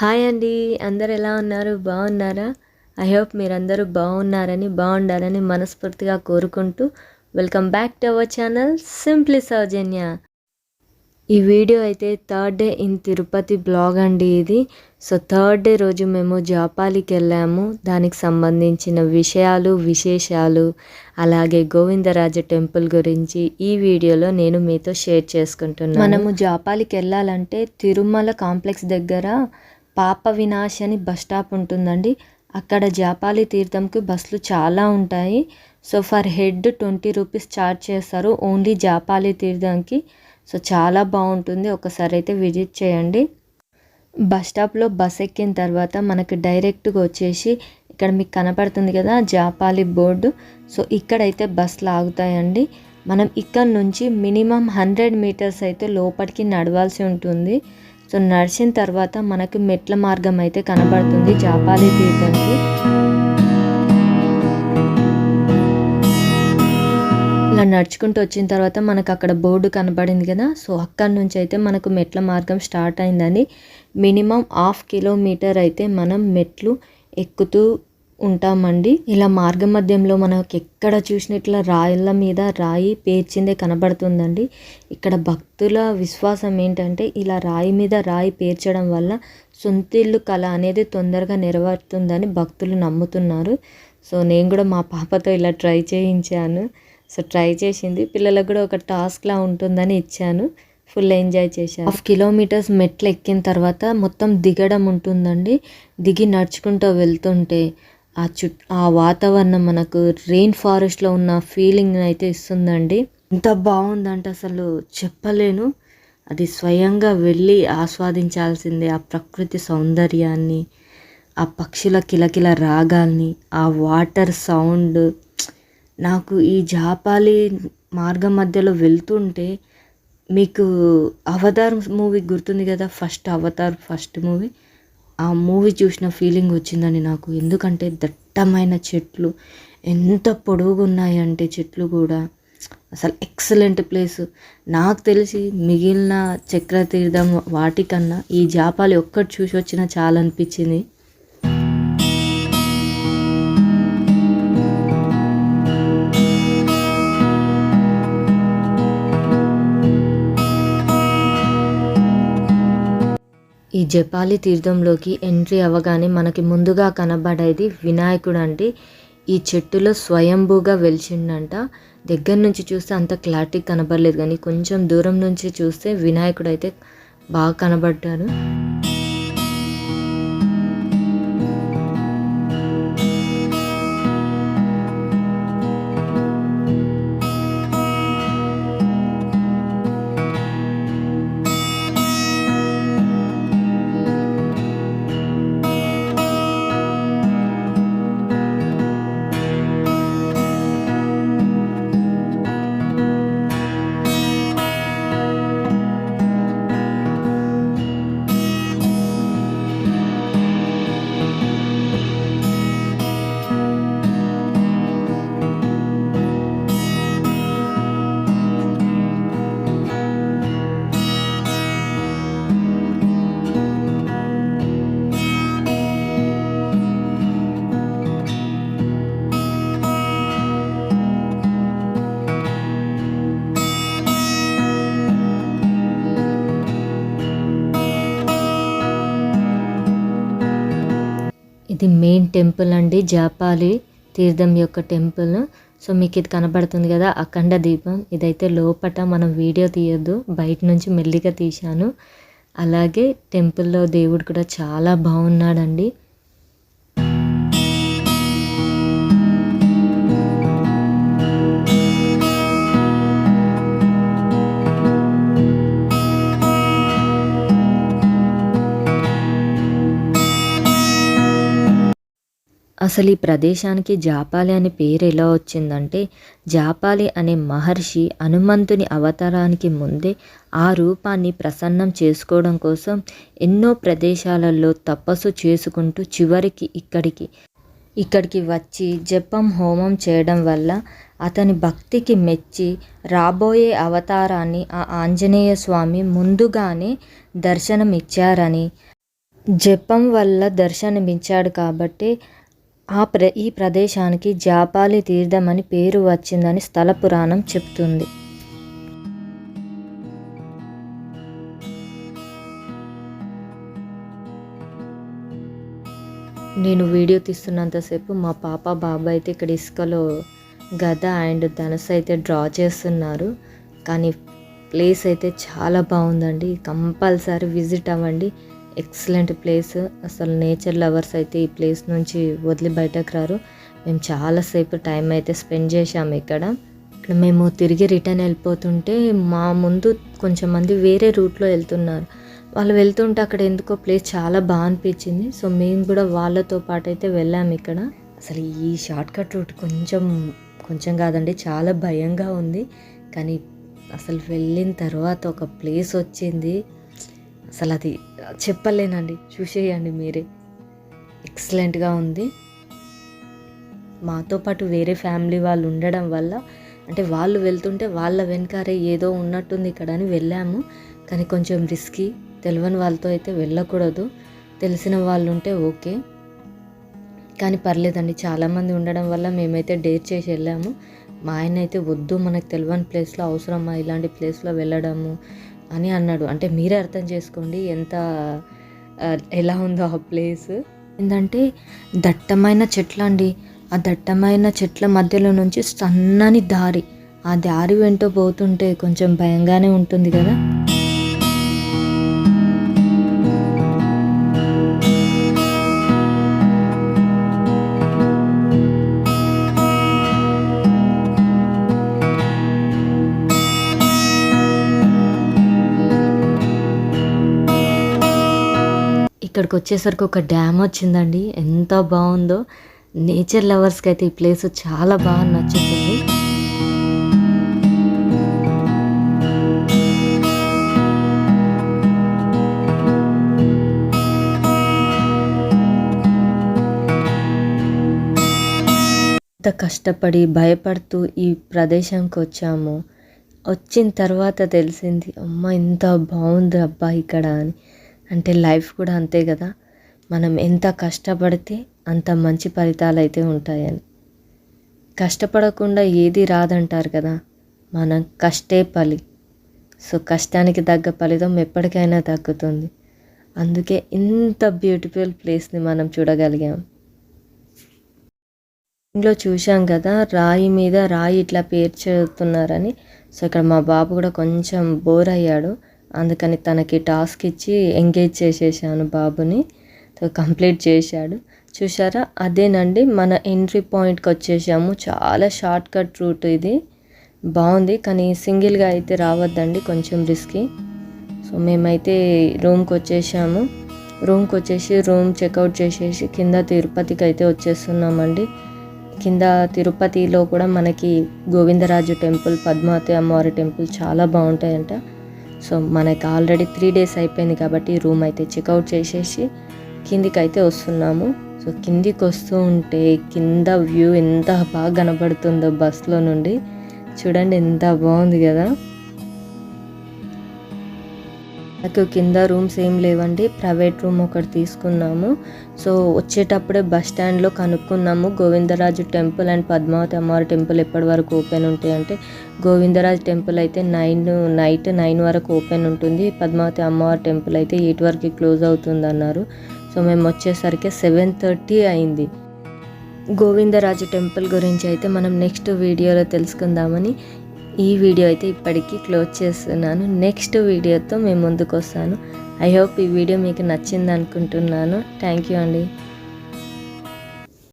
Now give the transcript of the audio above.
Hi అండి. అందరు ఎలా ఉన్నారు? బాగున్నారా? ఐ హోప్ మీరందరూ బాగున్నారని బాగుండాలని మనస్ఫూర్తిగా కోరుకుంటూ welcome back to our channel simply Soujanya. ఈ వీడియో అయితే third day in Tirupati blog అండి ఇది. సో థర్డ్ డే రోజు మేము జాపాలికి వెళ్ళాము. దానికి సంబంధించిన విషయాలు విశేషాలు అలాగే గోవిందరాజ టెంపుల్ గురించి ఈ వీడియోలో నేను మీతో షేర్ చేసుకుంటున్నాను. మనము జాపాలికి వెళ్ళాలంటే తిరుమల కాంప్లెక్స్ దగ్గర పాప వినాశ్ అని బస్ స్టాప్ ఉంటుందండి. అక్కడ జాపాలి తీర్థంకి బస్సులు చాలా ఉంటాయి. So per head twenty rupees charge చేస్తారు ఓన్లీ జాపాలి తీర్థంకి. సో చాలా బాగుంటుంది. ఒకసారి అయితే విజిట్ చేయండి. బస్ స్టాప్లో బస్ ఎక్కిన తర్వాత మనకి డైరెక్ట్గా వచ్చేసి ఇక్కడ మీకు కనపడుతుంది కదా జాపాలి బోర్డు. సో ఇక్కడైతే బస్సులు ఆగుతాయండి. మనం ఇక్కడ నుంచి మినిమం హండ్రెడ్ మీటర్స్ అయితే లోపలికి నడవాల్సి ఉంటుంది. సో నడిచిన తర్వాత మనకు మెట్ల మార్గం అయితే కనబడుతుంది జాపాలి తీర్థంకి. ఇలా నడుచుకుంటూ వచ్చిన తర్వాత మనకు అక్కడ బోర్డు కనబడింది కదా సో అక్కడి నుంచి అయితే మనకు మెట్ల మార్గం స్టార్ట్ అయిందని మినిమం హాఫ్ కిలోమీటర్ అయితే మనం మెట్లు ఎక్కుతూ ఉంటామండి. ఇలా మార్గ మధ్యంలో మనకి ఎక్కడ చూసినట్ల రాయిల మీద రాయి పేర్చిందే కనబడుతుందండి. ఇక్కడ భక్తుల విశ్వాసం ఏంటంటే ఇలా రాయి మీద రాయి పేర్చడం వల్ల సొంతిల్లు కళ అనేది తొందరగా నెరవేరుతుందని భక్తులు నమ్ముతున్నారు. సో నేను కూడా మా పాపతో ఇలా ట్రై చేయించాను. సో ట్రై చేసింది. పిల్లలకు కూడా ఒక టాస్క్లా ఉంటుందని ఇచ్చాను. ఫుల్ ఎంజాయ్ చేశాను హాఫ్ కిలోమీటర్స్ మెట్లు ఎక్కిన తర్వాత మొత్తం దిగడం ఉంటుందండి. దిగి నడుచుకుంటూ వెళ్తుంటే ఆ చుట్ ఆ వాతావరణం మనకు రెయిన్ ఫారెస్ట్లో ఉన్న ఫీలింగ్ అయితే ఇస్తుందండి. ఎంత బాగుందంటే అసలు చెప్పలేను. అది స్వయంగా వెళ్ళి ఆస్వాదించాల్సిందే ఆ ప్రకృతి సౌందర్యాన్ని ఆ పక్షుల కిలకిల రాగాల్ని ఆ వాటర్ సౌండ్ నాకు ఈ జాపాలి మార్గం మధ్యలో వెళ్తుంటే మీకు అవతార్ మూవీ గుర్తుంది కదా? ఫస్ట్ అవతార్ ఫస్ట్ మూవీ ఆ మూవీ చూసిన ఫీలింగ్ వచ్చిందని నాకు. ఎందుకంటే దట్టమైన చెట్లు ఎంత పొడవుగా ఉన్నాయంటే చెట్లు కూడా. అసలు ఎక్సలెంట్ ప్లేస్ నాకు తెలిసి మిగిలిన చక్ర తీర్థం వాటికన్నా ఈ జాపాలి ఒక్కటి చూసి వచ్చినా చాలా అనిపించింది జపాలి తీర్థంలోకి ఎంట్రీ అవ్వగానే మనకి ముందుగా కనబడేది వినాయకుడు అంటే ఈ చెట్టులో స్వయంభూగా వెలిచిండంట. దగ్గర నుంచి చూస్తే అంత క్లారిటీ కనబడలేదు కానీ కొంచెం దూరం నుంచి చూస్తే వినాయకుడు అయితే బాగా కనబడ్డారు టెంపుల్ అండి జాపాలి తీర్థం యొక్క టెంపుల్. సో మీకు ఇది కనబడుతుంది కదా అఖండ దీపం. ఇదైతే లోపట మనం వీడియో తీయొద్దు బయట నుంచి మెల్లిగా తీశాను. అలాగే టెంపుల్లో దేవుడు కూడా చాలా బాగున్నాడండి. అసలు ఈ ప్రదేశానికి జాపాలి అనే పేరు ఎలా వచ్చిందంటే జాపాలి అనే మహర్షి హనుమంతుని అవతారానికి ముందే ఆ రూపాన్ని ప్రసన్నం చేసుకోవడం కోసం ఎన్నో ప్రదేశాలలో తపస్సు చేసుకుంటూ చివరికి ఇక్కడికి ఇక్కడికి వచ్చి జపం హోమం చేయడం వల్ల అతని భక్తికి మెచ్చి రాబోయే అవతారాన్ని ఆ ఆంజనేయ స్వామి ముందుగానే దర్శనం ఇచ్చారని జపం వల్ల దర్శనమిచ్చాడు కాబట్టి ఆ ప్ర ఈ ప్రదేశానికి జాపాలి తీర్థం అని పేరు వచ్చిందని స్థల పురాణం చెప్తుంది. నేను వీడియో తీస్తున్నంతసేపు మా పాప బాబా అయితే ఇక్కడ ఇసుకలో గద అండ్ ధనుసు అయితే డ్రా చేస్తున్నారు. కానీ ప్లేస్ అయితే చాలా బాగుందండి. కంపల్సరీ విజిట్ అవ్వండి. Excellent place. అసలు నేచర్ లవర్స్ అయితే ఈ ప్లేస్ నుంచి వదిలి బయటకు రారు. మేము చాలాసేపు టైం అయితే స్పెండ్ చేసాము ఇక్కడ. ఇక్కడ మేము తిరిగి రిటర్న్ వెళ్ళిపోతుంటే మా ముందు కొంచెం మంది వేరే రూట్లో వెళ్తున్నారు. వాళ్ళు వెళ్తుంటే అక్కడ ఎందుకో ప్లేస్ చాలా బాగా అనిపించింది. సో మేము కూడా వాళ్ళతో పాటు అయితే వెళ్ళాము ఇక్కడ. అసలు ఈ షార్ట్కట్ రూట్ కొంచెం కొంచెం కాదండి చాలా భయంగా ఉంది. కానీ అసలు వెళ్ళిన తర్వాత ఒక ప్లేస్ వచ్చింది. అసలు అది చెప్పలేనండి. చూసేయండి మీరే. ఎక్సలెంట్గా ఉంది. మాతో పాటు వేరే ఫ్యామిలీ వాళ్ళు ఉండడం వల్ల అంటే వాళ్ళు వెళ్తుంటే వాళ్ళ వెనకారే ఏదో ఉన్నట్టుంది ఇక్కడ అని వెళ్ళాము. కానీ కొంచెం రిస్కీ తెలియని వాళ్ళతో అయితే వెళ్ళకూడదు. తెలిసిన వాళ్ళు ఉంటే ఓకే. కానీ పర్లేదండి చాలామంది ఉండడం వల్ల మేమైతే డేర్ చేసి వెళ్ళాము. మా ఆయన అయితే వద్దు మనకు తెలియని ప్లేస్లో అవసరమా ఇలాంటి ప్లేస్లో వెళ్ళడము అని అన్నాడు. అంటే మీరే అర్థం చేసుకోండి ఎంత ఎలా ఉందో ఆ ప్లేస్. ఏంటంటే దట్టమైన చెట్లు అండి ఆ దట్టమైన చెట్ల మధ్యలో నుంచి సన్నని దారి. ఆ దారి వెంట పోతుంటే కొంచెం భయంగానే ఉంటుంది కదా. ఇక్కడికి వచ్చేసరికి ఒక డ్యామ్ వచ్చిందండి. ఎంత బాగుందో. నేచర్ లవర్స్కి అయితే ఈ ప్లేస్ చాలా బాగా నచ్చుతుంది. ఎంత కష్టపడి భయపడుతూ ఈ ప్రదేశంకి వచ్చాము. వచ్చిన తర్వాత తెలిసింది అమ్మ ఇంత బాగుంది అబ్బా ఇక్కడ అని. అంటే లైఫ్ కూడా అంతే కదా. మనం ఎంత కష్టపడితే అంత మంచి ఫలితాలు అయితే ఉంటాయని. కష్టపడకుండా ఏది రాదంటారు కదా. మనం కష్టే పలి. సో కష్టానికి తగ్గ ఫలితం ఎప్పటికైనా తగ్గుతుంది. అందుకే ఇంత బ్యూటిఫుల్ ప్లేస్ని మనం చూడగలిగాం. ఇంట్లో చూశాం కదా రాయి మీద రాయి ఇట్లా పేర్చుతున్నారని. సో ఇక్కడ మా బాబు కూడా కొంచెం బోర్ అయ్యాడు. అందుకని తనకి టాస్క్ ఇచ్చి ఎంగేజ్ చేసేసాను బాబుని. కంప్లీట్ చేశాడు. చూసారా అదేనండి మన ఎంట్రీ పాయింట్కి వచ్చేసాము. చాలా షార్ట్ కట్ రూట్ ఇది. బాగుంది కానీ సింగిల్గా అయితే రావద్దండి కొంచెం రిస్కీ. సో మేమైతే రూమ్కి వచ్చేసాము. రూమ్కి వచ్చేసి రూమ్ చెక్అవుట్ చేసేసి కింద తిరుపతికి అయితే వచ్చేస్తున్నామండి. కింద తిరుపతిలో కూడా మనకి గోవిందరాజు టెంపుల్ పద్మావతి అమ్మవారి టెంపుల్ చాలా బాగుంటాయంట. సో మనకి ఆల్రెడీ త్రీ డేస్ అయిపోయింది కాబట్టి రూమ్ అయితే చెక్అవుట్ చేసేసి కిందికి అయితే వస్తున్నాము. సో కిందికి వస్తూ ఉంటే కింద వ్యూ ఎంత బాగా కనబడుతుందో బస్లో నుండి. చూడండి ఎంత బాగుంది కదా. నాకు కింద రూమ్స్ ఏం లేవండి ప్రైవేట్ రూమ్ ఒకటి తీసుకున్నాము. సో వచ్చేటప్పుడే బస్ స్టాండ్లో కనుక్కున్నాము. గోవిందరాజు టెంపుల్ అండ్ పద్మావతి అమ్మవారి టెంపుల్ ఎప్పటి వరకు ఓపెన్ ఉంటాయి అంటే గోవిందరాజు టెంపుల్ అయితే నైన్ నైట్ నైన్ వరకు ఓపెన్ ఉంటుంది. పద్మావతి అమ్మవారి టెంపుల్ అయితే ఎయిట్ వరకు క్లోజ్ అవుతుంది అన్నారు సో మేము వచ్చేసరికి సెవెన్ థర్టీ అయింది. గోవిందరాజు టెంపుల్ గురించి అయితే మనం నెక్స్ట్ వీడియోలో తెలుసుకుందామని ఈ వీడియో అయితే ఇప్పటికీ క్లోజ్ చేస్తున్నాను. నెక్స్ట్ వీడియోతో మేము ముందుకు వస్తాను ఐ హోప్ ఈ వీడియో మీకు నచ్చింది అనుకుంటున్నాను థ్యాంక్ యూ అండి.